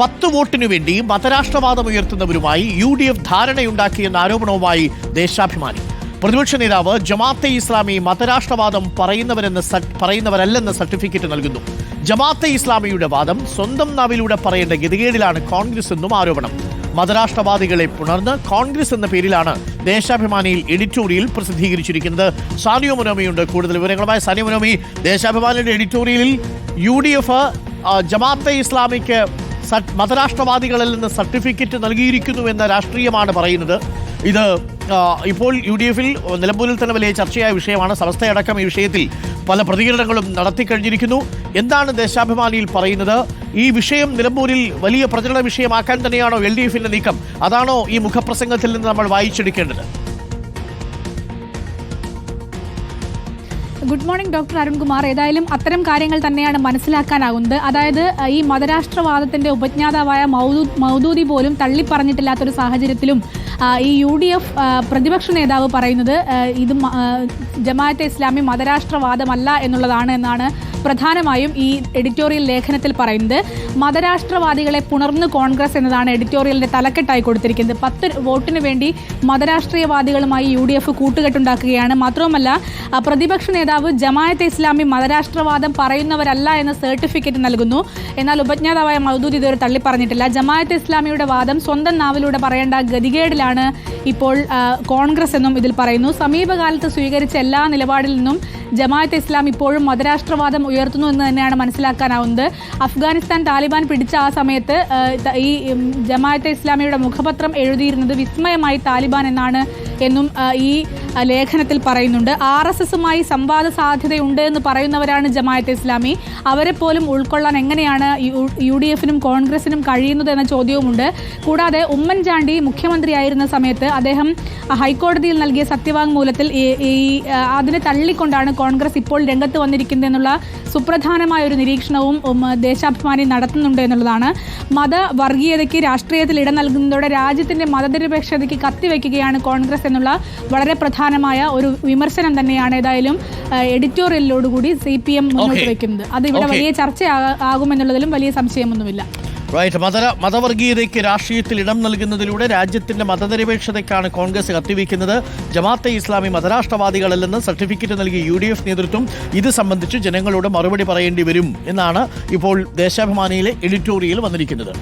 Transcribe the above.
പത്ത് വോട്ടിനു വേണ്ടി മതരാഷ്ട്രവാദം ഉയർത്തുന്നവരുമായി യു ഡി എഫ് ധാരണയുണ്ടാക്കിയെന്ന ആരോപണവുമായി ദേശാഭിമാനി. പ്രതിപക്ഷ നേതാവ് ജമാഅത്തെ ഇസ്ലാമി മതരാഷ്ട്രവാദം പറയുന്നവരെന്ന് പറയുന്നവരല്ലെന്ന സർട്ടിഫിക്കറ്റ് നൽകുന്നു. ജമാഅത്തെ ഇസ്ലാമിയുടെ വാദം സ്വന്തം നാവിലൂടെ പറയേണ്ട ഗതികേടിലാണ് കോൺഗ്രസ് എന്നും ആരോപണം. മതരാഷ്ട്രവാദികളെ പുണർന്ന് കോൺഗ്രസ് എന്ന പേരിലാണ് ദേശാഭിമാനിയിൽ എഡിറ്റോറിയൽ പ്രസിദ്ധീകരിച്ചിരിക്കുന്നത്. സാനിയോ മനോമിയുണ്ട്. കൂടുതൽ വിവരങ്ങളുമായി സാനിയോ മനോമി ദേശാഭിമാനിയുടെ എഡിറ്റോറിയലിൽ യു ഡി എഫ് ജമാഅത്തെ ഇസ്ലാമിക്ക് മതരാഷ്ട്രവാദികളിൽ നിന്ന് സർട്ടിഫിക്കറ്റ് നൽകിയിരിക്കുന്നു എന്ന രാഷ്ട്രീയമാണ് പറയുന്നത്. ഇത് ഇപ്പോൾ യു ഡി എഫിൽ നിലമ്പൂരിൽ തന്നെ വലിയ ചർച്ചയായ വിഷയമാണ്. സമസ്തയടക്കം ഈ വിഷയത്തിൽ പല പ്രതികരണങ്ങളും നടത്തിക്കഴിഞ്ഞിരിക്കുന്നു. എന്താണ് ദേശാഭിമാനിയിൽ പറയുന്നത്? ഈ വിഷയം നിലമ്പൂരിൽ വലിയ പ്രചരണ വിഷയമാക്കാൻ തന്നെയാണോ എൽ ഡി എഫിന്റെ നീക്കം? അതാണോ ഈ മുഖപ്രസംഗത്തിൽ നിന്ന് നമ്മൾ വായിച്ചെടുക്കേണ്ടത്? ഗുഡ് മോർണിംഗ് ഡോക്ടർ അരുൺകുമാർ ഏതായാലും അത്തരം കാര്യങ്ങൾ തന്നെയാണ് മനസ്സിലാക്കാനാകുന്നത്. അതായത് ഈ മതരാഷ്ട്രവാദത്തിന്റെ ഉപജ്ഞാതാവായ മൗദൂ- മൗദൂദി പോലും തള്ളിപ്പറഞ്ഞിട്ടില്ലാത്തൊരു സാഹചര്യത്തിലും ഈ യു ഡി എഫ് പ്രതിപക്ഷ നേതാവ് പറയുന്നത് ഇത് ജമാഅത്തെ ഇസ്ലാമി മതരാഷ്ട്രവാദമല്ല എന്നുള്ളതാണ് എന്നാണ് പ്രധാനമായും ഈ എഡിറ്റോറിയൽ ലേഖനത്തിൽ പറയുന്നത് മതരാഷ്ട്രവാദികളെ പുണർന്ന് കോൺഗ്രസ് എന്നതാണ് എഡിറ്റോറിയലിന്റെ തലക്കെട്ടായി കൊടുത്തിരിക്കുന്നത്. പത്ത് വോട്ടിന് വേണ്ടി മതരാഷ്ട്രീയവാദികളുമായി യു ഡി എഫ് കൂട്ടുകെട്ടുണ്ടാക്കുകയാണ്. മാത്രവുമല്ല പ്രതിപക്ഷ നേതാവ് ജമായത്തെ ഇസ്ലാമി മതരാഷ്ട്രവാദം പറയുന്നവരല്ല എന്ന സർട്ടിഫിക്കറ്റ് നൽകുന്നു. എന്നാൽ ഉപജ്ഞാതാവായ മൗദൂദ് ഇതുവരെ തള്ളിപ്പറഞ്ഞിട്ടില്ല ജമായത്തെ ഇസ്ലാമിയുടെ വാദം സ്വന്തം നാവിലൂടെ പറയേണ്ട ഗതികേടിലാണ് ഇപ്പോൾ കോൺഗ്രസ് എന്നും ഇതിൽ പറയുന്നു. സമീപകാലത്ത് സ്വീകരിച്ച എല്ലാ നിലപാടിൽ നിന്നും ജമാഅത്തെ ഇസ്ലാം ഇപ്പോഴും മതരാഷ്ട്രവാദം ഉയർത്തുന്നു എന്ന് തന്നെയാണ് മനസ്സിലാക്കാനാവുന്നത്. അഫ്ഗാനിസ്ഥാൻ താലിബാൻ പിടിച്ച ആ സമയത്ത് ഈ ജമാഅത്തെ ഇസ്ലാമിയുടെ മുഖപത്രം എഴുതിയിരുന്നത് വിസ്മയമായി താലിബാൻ എന്നാണ് എന്നും ഈ ലേഖനത്തിൽ പറയുന്നുണ്ട്. ആർ എസ് എസുമായി സംവാദ സാധ്യതയുണ്ട് എന്ന് പറയുന്നവരാണ് ജമാഅത്തെ ഇസ്ലാമി. അവരെ പോലും ഉൾക്കൊള്ളാൻ എങ്ങനെയാണ് യു ഡി എഫിനും കോൺഗ്രസിനും കഴിയുന്നത് എന്ന ചോദ്യവുമുണ്ട്. കൂടാതെ ഉമ്മൻചാണ്ടി മുഖ്യമന്ത്രിയായിരുന്ന സമയത്ത് അദ്ദേഹം ഹൈക്കോടതിയിൽ നൽകിയ സത്യവാങ്മൂലത്തിൽ ഈ അതിനെ തള്ളിക്കൊണ്ടാണ് കോൺഗ്രസ് ഇപ്പോൾ രംഗത്ത് വന്നിരിക്കുന്നതെന്നുള്ള സുപ്രധാനമായ ഒരു നിരീക്ഷണവും ദേശാഭിമാനി നടത്തുന്നുണ്ട് എന്നുള്ളതാണ്. മതവർഗീയതയ്ക്ക് രാഷ്ട്രീയത്തിൽ ഇടം നൽകുന്നതോടെ രാജ്യത്തിന്റെ മതനിരപേക്ഷതയ്ക്ക് കത്തിവെക്കുകയാണ് കോൺഗ്രസ് എന്നുള്ള വളരെ പ്രധാനമായ ഒരു വിമർശനം തന്നെയാണ് ഏതായാലും എഡിറ്റോറിയലിലോടുകൂടി സി പി എം മുന്നോട്ട് വയ്ക്കുന്നത്. അത് ഇവിടെ വലിയ വലിയ ചർച്ചയാകുമെന്നുള്ളതിലും വലിയ സംശയമൊന്നുമില്ല. റൈറ്റ് മത മതവർഗീയതയ്ക്ക് രാഷ്ട്രീയത്തിൽ ഇടം നൽകുന്നതിലൂടെ രാജ്യത്തിന്റെ മതനിരപേക്ഷതയ്ക്കാണ് കോൺഗ്രസ് കത്തിവയ്ക്കുന്നത്. ജമാഅത്തെ ഇസ്ലാമി മതരാഷ്ട്രവാദികളല്ലെന്ന് സർട്ടിഫിക്കറ്റ് നൽകിയ യു ഡി എഫ് നേതൃത്വം ഇത് സംബന്ധിച്ച് ജനങ്ങളോട് മറുപടി പറയേണ്ടി വരും എന്നാണ് ഇപ്പോൾ ദേശാഭിമാനിയിലെ എഡിറ്റോറിയൽ വന്നിരിക്കുന്നത്.